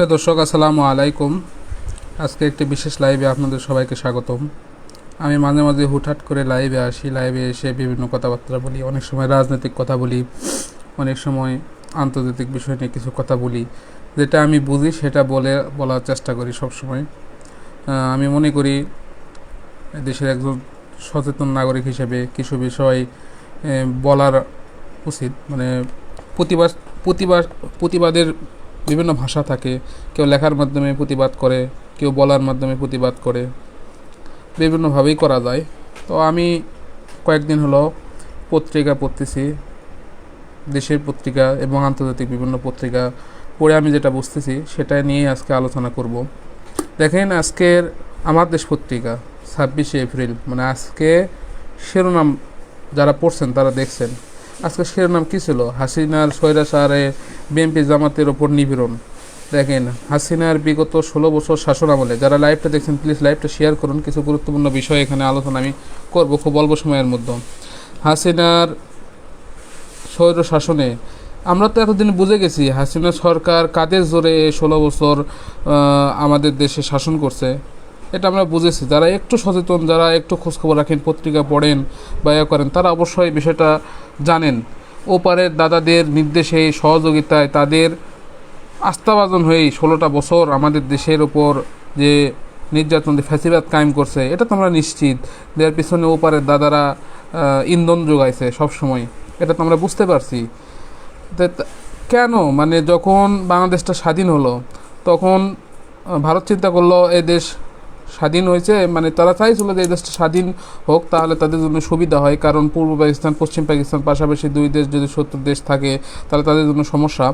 প্রিয় দর্শক, আসসালামু আলাইকুম। আজকে একটি বিশেষ লাইভে আপনাদের সবাইকে স্বাগতম। আমি মাঝে মাঝে হুটহাট করে লাইভে আসি। লাইভে এসে বিভিন্ন কথাবার্তা বলি, অনেক সময় রাজনৈতিক কথা বলি, অনেক সময় আন্তর্জাতিক বিষয় নিয়ে কিছু কথা বলি। যেটা আমি বুঝি, সেটা বলে, বলার চেষ্টা করি সব সময় আমি মনে করি দেশের একজন সচেতন নাগরিক হিসেবে কিছু বিষয় বলার উচিত। মানে প্রতিবাদ প্রতিবাদ প্রতিবাদের বিভিন্ন ভাষা থাকে। কেউ লেখার মাধ্যমে প্রতিবাদ করে, কেউ বলার মাধ্যমে প্রতিবাদ করে। বিভিন্নভাবেই করা যায়। তো আমি কয়েকদিন হলো পত্রিকা পড়তেছি, দেশের পত্রিকা এবং আন্তর্জাতিক বিভিন্ন পত্রিকা পড়ে আমি যেটা বুঝতেছি সেটা নিয়ে আজকে আলোচনা করব। দেখেন আজকের আমার দেশ পত্রিকা, ছাব্বিশে এপ্রিল মানে আজকে শিরোনাম যারা পড়ছেন তারা দেখছেন। আজকে শিরোনাম কী ছিল? হাসিনার স্বৈরাচারে বিএনপি জামাতের ওপর নিপীড়ন। দেখেন, হাসিনার বিগত ষোলো বছর শাসন আমলে যারা লাইভটা দেখছেন প্লিজ লাইভটা শেয়ার করুন। কিছু গুরুত্বপূর্ণ বিষয় এখানে আলোচনা আমি করব খুব অল্প সময়ের মধ্যে। হাসিনার স্বৈর শাসনে, আমরা তো এতদিন বুঝে গেছি, হাসিনা সরকার কাদের জোরে ষোলো বছর আমাদের দেশে শাসন করছে। এটা আমরা বুঝেছি। যারা একটু সচেতন, যারা একটু খোঁজখবর রাখেন, পত্রিকা পড়েন বা ইয়ে করেন, তারা অবশ্যই বিষয়টা জানেন। ওপারের দাদাদের নির্দেশে, সহযোগিতায় তাদের আস্থাভাজন হয়েই ষোলোটা বছর আমাদের দেশের ওপর যে নির্যাতন ফ্যাসিবাদ কায়েম করছে, এটা তো আমরা নিশ্চিত যার পিছনে ওপারের দাদারা ইন্ধন যোগাইছে সব সময় এটা তো আমরা বুঝতে পারছি। কেন? মানে যখন বাংলাদেশটা স্বাধীন হলো, তখন ভারত চিন্তা করল, এ দেশ স্বাধীন হয়েছে মানে তারা চাইছিল যে এই দেশটা স্বাধীন হোক, তাহলে তাদের জন্য সুবিধা হয়। কারণ পূর্ব পাকিস্তান, পশ্চিম পাকিস্তান পাশাপাশি দুই দেশ যদি শত্রু দেশ থাকে, তাহলে তাদের জন্য সমস্যা।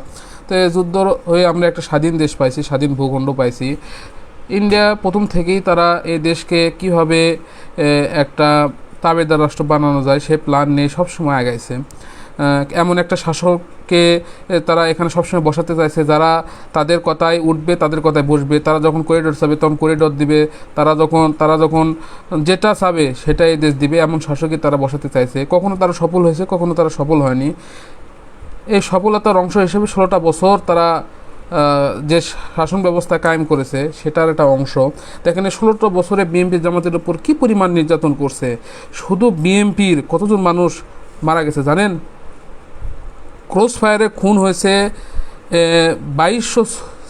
তো যুদ্ধ হয়ে আমরা একটা স্বাধীন দেশ পাইছি, স্বাধীন ভূখণ্ড পাইছি। ইন্ডিয়া প্রথম থেকেই তারা এই দেশকে কীভাবে একটা তাবেদার রাষ্ট্র বানানো যায়, সে প্ল্যান নিয়ে সবসময় আগাইছে। এমন একটা শাসককে তারা এখানে সবসময় বসাতে চাইছে। যারা তাদের কথায় উঠবে, তাদের কথায় বসবে। তারা যখন করিডোর চাবে, তখন করিডোর দিবে। তারা যখন তারা যখন যেটা চাবে, সেটাই দেশ দিবে। এমন শাসকই তারা বসাতে চাইছে। কখনো তারা সফল হয়েছে, কখনো তারা সফল হয়নি। এই সফলতার অংশ হিসেবে ষোলোটা বছর তারা যে শাসন ব্যবস্থা কায়েম করেছে, সেটার একটা অংশ। দেখেন ষোলোটা বছরে বিএনপি জামাতের উপর কী পরিমাণ নির্যাতন করছে? শুধু বিএনপির কতজন মানুষ মারা গেছে, জানেন? ক্রস ফায়ারে খুন হয়েছে বাইশশো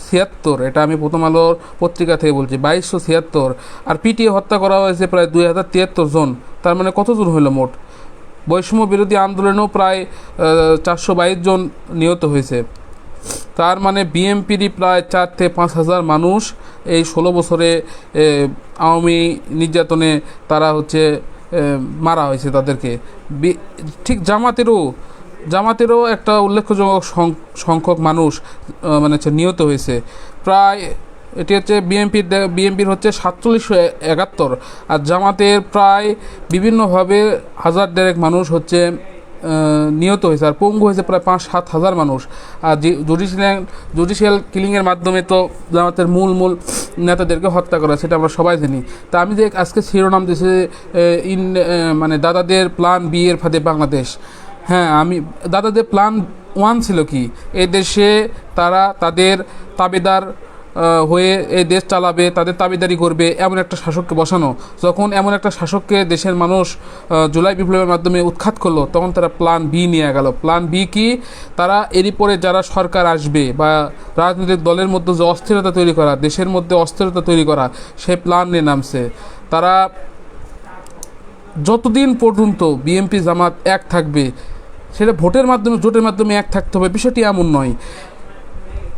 ছিয়াত্তর। এটা আমি প্রথম আলোর পত্রিকা থেকে বলছি, বাইশশো ছিয়াত্তর। আর পিটিএ হত্যা করা হয়েছে প্রায় দুই হাজার তিয়াত্তর জন। তার মানে কতজন হলো মোট? বৈষম্য বিরোধী আন্দোলনেও প্রায় চারশো বাইশ জন নিহত হয়েছে। তার মানে বিএমপিরই প্রায় চার থেকে পাঁচ হাজার মানুষ এই ষোলো বছরে আওয়ামী নির্যাতনে তারা হচ্ছে মারা হয়েছে তাদেরকে। ঠিক জামাতেরও জামাতেরও একটা উল্লেখযোগ্য সংখ্যক মানুষ মানে হচ্ছে নিহত হয়েছে। প্রায় এটি হচ্ছে বিএনপির বিএনপির হচ্ছে সাতচল্লিশশো একাত্তর। আর জামাতের প্রায় বিভিন্নভাবে হাজার দেড়েক মানুষ হচ্ছে নিহত হয়েছে। আর পঙ্গু হয়েছে প্রায় পাঁচ সাত হাজার মানুষ। আর জুডিশিয়াল জুডিশিয়াল কিলিংয়ের মাধ্যমে তো জামাতের মূল মূল নেতাদেরকে হত্যা করা, সেটা আমরা সবাই জানি। তা আমি যে আজকে শিরোনাম দিয়েছে ইন মানে দাদাদের প্ল্যান বি এর ফাঁদে বাংলাদেশ। হ্যাঁ আমি, দাদাদের প্ল্যান ওয়ান ছিল কি? এই দেশে তারা তাদের তাবেদার হয়ে এই দেশ চালাবে, তাদের তাবিদারি করবে, এমন একটা শাসককে বসানো। যখন এমন একটা শাসককে দেশের মানুষ জুলাই বিপ্লবের মাধ্যমে উৎখাত করল, তখন তারা প্ল্যান বি নিয়ে গেল। প্ল্যান বি কি? তারা এরই পরে যারা সরকার আসবে বা রাজনৈতিক দলের মধ্যে যে অস্থিরতা তৈরি করা, দেশের মধ্যে অস্থিরতা তৈরি করা, সে প্ল্যান নিয়ে নামছে। তারা যতদিন পর্যন্ত বিএনপি জামাত এক থাকবে সেটা ভোটের মাধ্যমে, জোটের মাধ্যমে এক থাকতে হবে। বিষয়টি এমন নয়।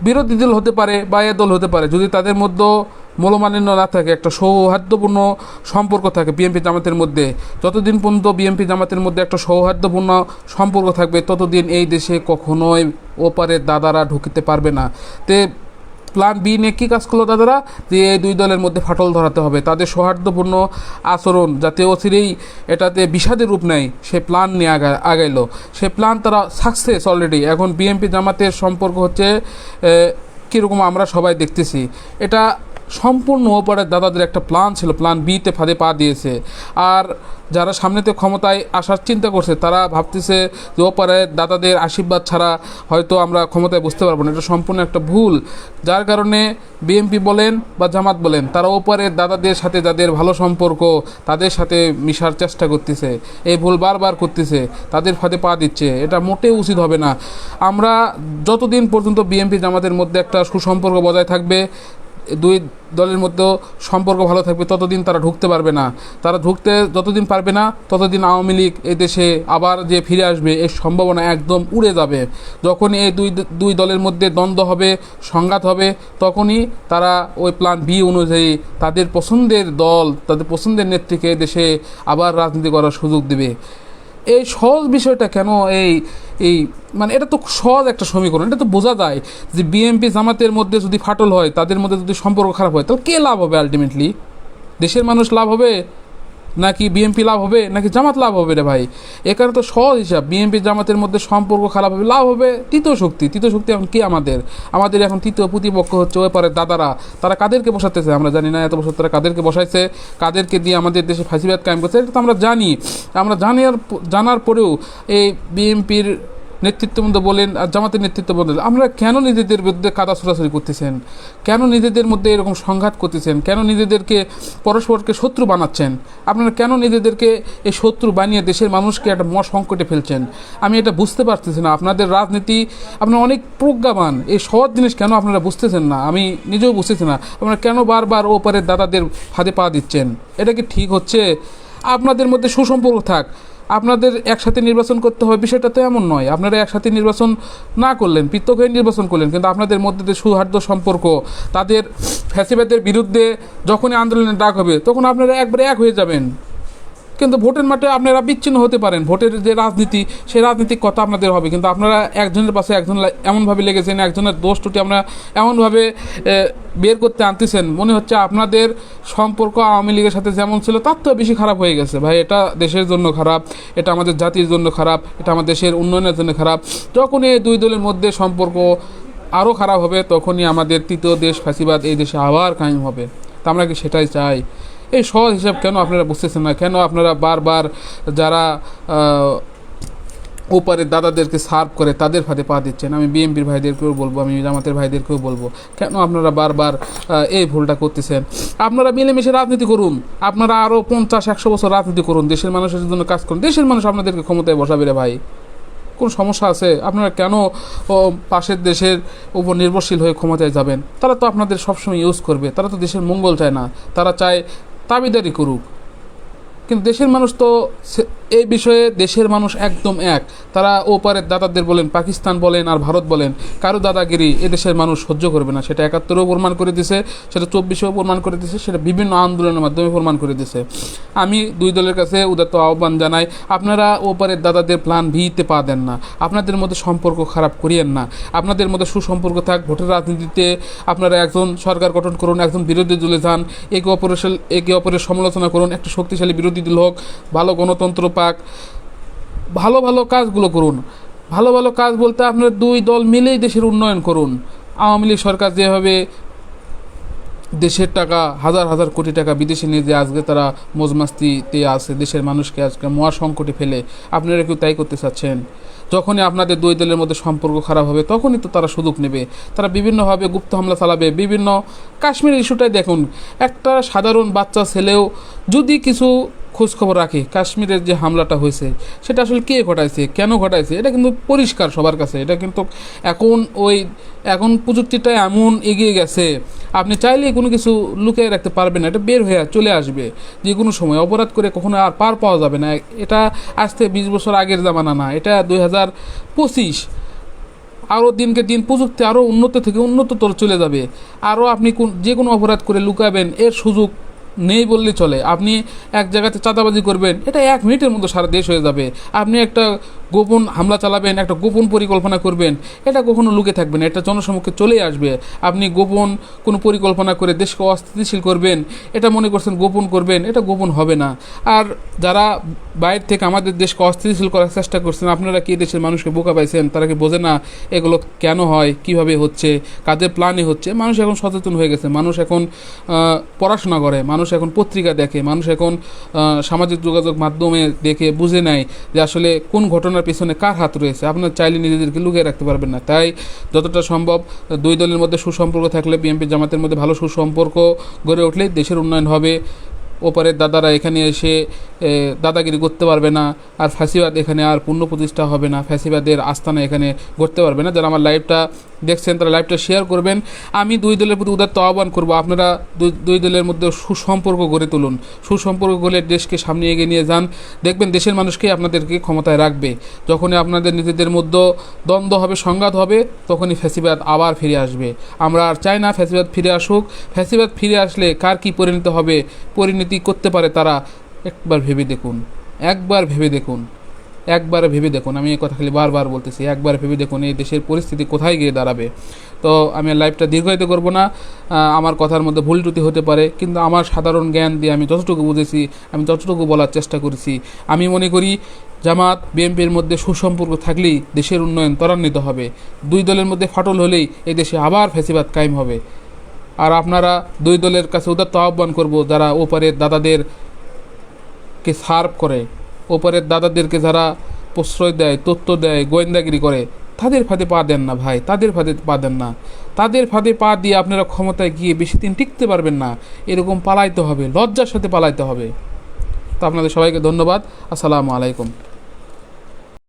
বিরোধী দল হতে পারে বা এ দল হতে পারে, যদি তাদের মধ্যে মূলমালিন্য না থাকে, একটা সৌহার্দ্যপূর্ণ সম্পর্ক থাকে বিএনপি জামাতের মধ্যে, যতদিন পর্যন্ত বিএনপি জামাতের মধ্যে একটা সৌহার্দ্যপূর্ণ সম্পর্ক থাকবে, ততদিন এই দেশে কখনোই ওপারে দাদারা ঢুকিতে পারবে না। তে প্ল্যান বি নিয়ে কী কাজ করল দাদারা যে এই দুই দলের মধ্যে ফাটল ধরাতে হবে। তাদের সৌহার্দ্যপূর্ণ আচরণ, যাতে অচিরেই এটাতে বিষাদের রূপ নেয়, সে প্ল্যান নিয়ে আগা আগাইলো। সে প্ল্যান তারা সাকসেস অলরেডি এখন বিএনপি জামাতের সম্পর্ক হচ্ছে কীরকম আমরা সবাই দেখতেছি। এটা সম্পূর্ণ ওপারের দাদাদের একটা প্ল্যান ছিল প্ল্যান বিতে ফাঁদে পা দিয়েছে। আর যারা সামনেতে ক্ষমতায় আসার চিন্তা করছে, তারা ভাবতেছে যে ওপারের দাদাদের আশীর্বাদ ছাড়া হয়তো আমরা ক্ষমতায় বুঝতে পারব না। এটা সম্পূর্ণ একটা ভুল। যার কারণে বিএনপি বলেন বা জামাত বলেন, তারা ওপারের দাদাদের সাথে যাদের ভালো সম্পর্ক, তাদের সাথে মিশার চেষ্টা করতেছে। এই ভুল বারবার করতেছে, তাদের ফাঁদে পা দিচ্ছে। এটা মোটেও উচিত হবে না। আমরা যতদিন পর্যন্ত বিএনপি জামাতের মধ্যে একটা সুসম্পর্ক বজায় থাকবে দুই দলের মধ্যেও সম্পর্ক ভালো থাকবে, ততদিন তারা ঢুকতে পারবে না। তারা ঢুকতে যতদিন পারবে না, ততদিন আওয়ামী লীগ এই দেশে আবার যে ফিরে আসবে, এর সম্ভাবনা একদম উড়ে যাবে। যখন এই দুই দুই দলের মধ্যে দ্বন্দ্ব হবে, সংঘাত হবে, তখনই তারা ওই প্ল্যান বি অনুযায়ী তাদের পছন্দের দল, তাদের পছন্দের নেত্রীকে দেশে আবার রাজনীতি করার সুযোগ দেবে। এই সহজ বিষয়টা কেন এই এই মানে এটা তো সহজ একটা সমীকরণ, এটা তো বোঝা যায় যে বিএনপি জামাতের মধ্যে যদি ফাটল হয়, তাদের মধ্যে যদি সম্পর্ক খারাপ হয়, তাহলে কে লাভ হবে আলটিমেটলি দেশের মানুষ লাভ হবে? নাকি বিএনপি লাভ হবে, নাকি জামাত লাভ হবে রে ভাই? এখানে তো সহজ হিসাব বিএনপি জামাতের মধ্যে সম্পর্ক খারাপ হবে, লাভ হবে তৃতীয় শক্তি। তৃতীয় শক্তি এখন কি আমাদের? আমাদের এখন তৃতীয় প্রতিপক্ষ হচ্ছে ওই পারে দাদারা। তারা কাদেরকে বসাতেছে আমরা জানি না, এত বছর তারা কাদেরকে বসাইছে। কাদেরকে দিয়ে আমাদের দেশে ফাঁসিবাদ কায়েম করছে, এটা তো আমরা জানি। আমরা জানার জানার পরেও এই বিএনপির নেতৃত্ববৃন্দ বলেন আর জামাতের নেতৃত্ব বলেন, আমরা কেন নিজেদের বিরুদ্ধে কাদা ছড়াছড়ি করতেছেন? কেন নিজেদের মধ্যে এরকম সংঘাত করতেছেন? কেন নিজেদেরকে পরস্পরকে শত্রু বানাচ্ছেন? আপনারা কেন নিজেদেরকে এই শত্রু বানিয়ে দেশের মানুষকে একটা মহা সংকটে ফেলছেন? আমি এটা বুঝতে পারতেছি না। আপনাদের রাজনীতি আপনারা অনেক প্রজ্ঞাবান। এই সহজ জিনিস কেন আপনারা বুঝতেছেন না? আমি নিজেও বুঝতেছি না। আপনারা কেন বারবার ওপারের দাদাদের ফাঁদে পা দিচ্ছেন? এটা কি ঠিক হচ্ছে? আপনাদের মধ্যে সুসম্পর্ক থাক। আপনাদের একসাথে নির্বাচন করতে হবে, বিষয়টা তো এমন নয়। আপনারা একসাথে নির্বাচন না করলেন পৃথক হয়ে নির্বাচন করলেন, কিন্তু আপনাদের মধ্যে যে সৌহার্দ্য সম্পর্ক, তাদের ফ্যাসিবাদের বিরুদ্ধে যখনই আন্দোলনের ডাক হবে, তখন আপনারা একবারে এক হয়ে যাবেন। কিন্তু ভোটের মাঠে আপনারা বিচ্ছিন্ন হতে পারেন। ভোটের যে রাজনীতি, সেই রাজনীতিক কথা আপনাদের হবে। কিন্তু আপনারা একজনের পাশে একজন এমনভাবে লেগেছেন, একজনের দোষ ত্রুটি আমরা এমনভাবে বের করতে আনতেছেন। মনে হচ্ছে আপনাদের সম্পর্ক আওয়ামী লীগের সাথে যেমন ছিল, তার তো বেশি খারাপ হয়ে গেছে। ভাই, এটা দেশের জন্য খারাপ, এটা আমাদের জাতির জন্য খারাপ, এটা আমাদের দেশের উন্নয়নের জন্য খারাপ। যখন এই দুই দলের মধ্যে সম্পর্ক আরও খারাপ হবে, তখনই আমাদের তৃতীয় দেশ ফাঁসিবাদ এই দেশে আবার কায়েম হবে। তা আমরা কি সেটাই চাই? এই সহজ হিসাব কেন আপনারা বুঝতেছেন না? কেন আপনারা বারবার যারা আহ, ওপারের দাদাদেরকে সার্ভ করে তাদের ফাঁদে পা দিচ্ছেন? আমি বিএমপির ভাইদেরকেও বলব আমি জামাতের ভাইদেরকেও বলব। কেন আপনারা বারবার এই ভুলটা করতেছেন? আপনারা মিলেমিশে রাজনীতি করুন। আপনারা আরও পঞ্চাশ একশো বছর রাজনীতি করুন। দেশের মানুষের জন্য কাজ করুন। দেশের মানুষ আপনাদেরকে ক্ষমতায় বসাবে রে ভাই। কোন সমস্যা আছে? আপনারা কেন পাশের দেশের উপর নির্ভরশীল হয়ে ক্ষমতায় যাবেন? তারা তো আপনাদের সবসময় ইউজ করবে। তারা তো দেশের মঙ্গল চায় না। তারা চায় দাবিদারি করুক। কিন্তু দেশের মানুষ তো এই বিষয়ে দেশের মানুষ একদম এক। তারা ওপারের দাদাদের বলেন, পাকিস্তান বলেন আর ভারত বলেন, কারও দাদাগিরি এ দেশের মানুষ সহ্য করবে না। সেটা একাত্তরেও প্রমাণ করে দিছে, সেটা চব্বিশেও প্রমাণ করে দিছে, সেটা বিভিন্ন আন্দোলনের মাধ্যমে প্রমাণ করে দিছে। আমি দুই দলের কাছে উদাত্ত আহ্বান জানাই, আপনারা ওপারের দাদাদের প্ল্যান ভিতে পা দেন না। আপনাদের মধ্যে সম্পর্ক খারাপ করিয়েন না। আপনাদের মধ্যে সুসম্পর্ক থাক, ভোটের রাজনীতিতে আপনারা একজন সরকার গঠন করুন, একজন বিরোধী দলে যান, একে অপরের একে অপরের সমালোচনা করুন, একটা শক্তিশালী বিরোধী দল হোক, ভালো গণতন্ত্র পাক, ভালো ভালো কাজগুলো করুন। ভালো ভালো কাজ বলতে আপনার দুই দল মিলেই দেশের উন্নয়ন করুন। আওয়ামী লীগ সরকার যেভাবে দেশের টাকা, হাজার হাজার কোটি টাকা বিদেশে নিয়ে যে আজকে তারা মজমাস্তিতে আছে, দেশের মানুষকে আজকে মহা সংকটে ফেলে, আপনারা কেউ তাই করতে চাচ্ছেন? যখনই আপনাদের দুই দলের মধ্যে সম্পর্ক খারাপ হবে, তখনই তো তারা সুযোগ নেবে। তারা বিভিন্নভাবে গুপ্ত হামলা চালাবে, বিভিন্ন কাশ্মীর ইস্যুটাই দেখুন। একটা সাধারণ বাচ্চা ছেলেও যদি কিছু খোঁজখবর রাখে, কাশ্মীরের যে হামলাটা হয়েছে, সেটা আসলে কে ঘটাইছে, কেন ঘটাইছে, এটা কিন্তু পরিষ্কার সবার কাছে। এটা কিন্তু এখন ওই, এখন প্রযুক্তিটা এমন এগিয়ে গেছে, আপনি চাইলেই কোনো কিছু লুকিয়ে রাখতে পারবেন না, এটা বের হয়ে চলে আসবে। যে কোনো সময় অপরাধ করে কখনো আর পার পাওয়া যাবে না, এটা আসতে বিশ বছর আগের জামানা না, এটা দুই হাজার পঁচিশ। আরও দিনকে দিন প্রযুক্তি আরও উন্নত থেকে উন্নততর চলে যাবে। আরও আপনি কোন, যে কোনো অপরাধ করে লুকাবেন, এর সুযোগ নেই বললে চলে। আপনি এক জায়গাতে চাঁদাবাজি করবেন, এটা এক মিনিটের মধ্যে সারা দেশ হয়ে যাবে। আপনি একটা গোপন হামলা চালাবেন, একটা গোপন পরিকল্পনা করবেন, এটা কখনো লুকে থাকবে না, এটা জনসমক্ষে চলে আসবে। আপনি গোপন কোনো পরিকল্পনা করে দেশকে অস্থিতিশীল করবেন, এটা মনে করছেন গোপন করবেন, এটা গোপন হবে না। আর যারা বাইরে থেকে আমাদের দেশকে অস্থিতিশীল করার চেষ্টা করছেন, আপনারা কি দেশের মানুষকে বোকা পাইছেন? তারা কি বোঝে না এগুলো কেন হয়, কীভাবে হচ্ছে, কাদের প্ল্যানে হচ্ছে? মানুষ এখন সচেতন হয়ে গেছে, মানুষ এখন পড়াশোনা করে, মানুষ এখন পত্রিকা দেখে, মানুষ এখন সামাজিক যোগাযোগ মাধ্যমে দেখে বুঝে নেয় যে আসলে কোন ঘটনার পেছনে কার হাত রয়েছে? আপনার চাইলে নিজেদেরকে লুকিয়ে রাখতে পারবেন না। তাই যতটা সম্ভব দুই দলের মধ্যে সুসম্পর্ক থাকলে বিএনপি জামাতের মধ্যে ভালো সুসম্পর্ক গড়ে উঠলে দেশের উন্নয়ন হবে। ওপারের দাদারা এখানে এসে দাদাগিরি করতে পারবে না, আর ফ্যাসিবাদ এখানে আর পূর্ণ প্রতিষ্ঠা হবে না। ফ্যাসিবাদের আস্থানা এখানে করতে পারবে না। যারা আমার লাইভটা দেখছেন, তারা লাইভটা শেয়ার করবেন। আমি দুই দলের প্রতি উদাত্ত আহ্বান করব। আপনারা দুই দুই দলের মধ্যে সুসম্পর্ক গড়ে তুলুন। সুসম্পর্ক গড়ে দেশকে সামনে এগিয়ে নিয়ে যান। দেখবেন দেশের মানুষকে আপনাদেরকে ক্ষমতায় রাখবে। যখনই আপনাদের নিজেদের মধ্যে দ্বন্দ্ব হবে, সংঘাত হবে, তখনই ফ্যাসিবাদ আবার ফিরে আসবে। আমরা আর চাই না ফ্যাসিবাদ ফিরে আসুক। ফ্যাসিবাদ ফিরে আসলে কার কি পরিণত হবে? পরিণতি করতে পারে তারা, একবার ভেবে দেখুন, একবার ভেবে দেখুন, একবার ভেবে দেখুন। আমি এই কথা খালি বারবার বলতেছি, একবার ভেবে দেখুন এই দেশের পরিস্থিতি কোথায় গিয়ে দাঁড়াবে। তো আমি আর লাইভটা দীর্ঘায়িত করব না আমার কথার মধ্যে ভুল ত্রুটি হতে পারে, কিন্তু আমার সাধারণ জ্ঞান দিয়ে আমি যতটুকু বুঝেছি, আমি ততটুকু বলার চেষ্টা করেছি। আমি মনে করি, জামাত, বিএনপির মধ্যে সুসম্পর্ক থাকলেই দেশের উন্নয়ন ত্বরান্বিত হবে। দুই দলের মধ্যে ফাটল হলেই এই দেশে আবার ফেসিবাদ কায়েম হবে। আর আপনারা দুই দলের কাছে উদাত্ত আহ্বান করব যারা ওপারের দাদাদেরকে সার্ভ করে, ওপারের দাদাদেরকে যারা প্রশ্রয় দেয়, তথ্য দেয়, গোয়েন্দাগিরি করে, তাদের ফাঁদে পা দেন না ভাই, তাদের ফাঁদে পা দেন না। তাদের ফাঁদে পা দিয়ে আপনারা ক্ষমতায় গিয়ে বেশি দিন টিকতে পারবেন না, এরকম পালাইতে হবে, লজ্জার সাথে পালাইতে হবে। তো আপনাদের সবাইকে ধন্যবাদ, আসসালামু আলাইকুম।